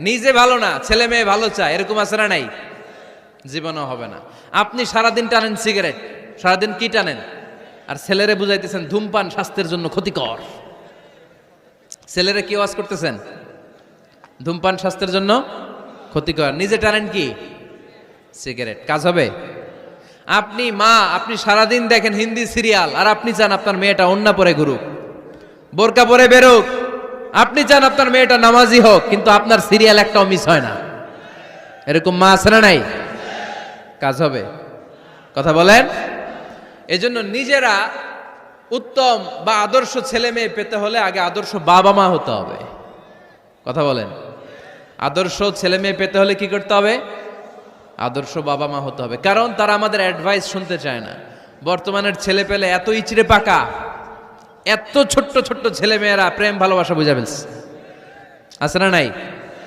নিজে ভালো না, ছেলে মেয়ে ভালো চায়, এরকম আছে না নাই? জীবনও হবে না। আপনি সারাদিন টানেন সিগারেট, সারাদিন কি টানেন? আর ছেলেরে বুঝাইতেছেন, ধূমপান স্বাস্থ্যের জন্য ক্ষতিকর। ছেলেরে কি ওয়াজ করতেছেন? ধূমপান স্বাস্থ্যের জন্য ক্ষতিকর। নিজে টানেন কি? সিগারেট। কাজ হবে? আপনি মা, আপনি সারাদিন দেখেন হিন্দি সিরিয়াল, আর আপনি চান আপনার মেয়েটা অন্য পরে ঘুরুক, বোরকা পরে বেরোক। আপনি চান আপনার মেয়েটা নামাজি হোক, কিন্তু আপনার সিরিয়াল একটাও মিস হয় না। এরকম মা আছে নাই? কাজ হবে। কথা বলেন? এজন্য নিজেরা উত্তম বা আদর্শ ছেলে মেয়ে পেতে হলে আগে আদর্শ বাবা মা হতে হবে। কথা বলেন? আদর্শ ছেলে মেয়ে পেতে হলে কি করতে হবে? আদর্শ বাবা মা হতে হবে। কারণ তারা আমাদের অ্যাডভাইস শুনতে চায় না। বর্তমানের ছেলে পেলে এত ইচড়ে পাকা এত ছোট্ট ছোট্ট ছেলে মেয়েরা প্রেম ভালোবাসা বুঝা ফেলছে। আছে না নাই?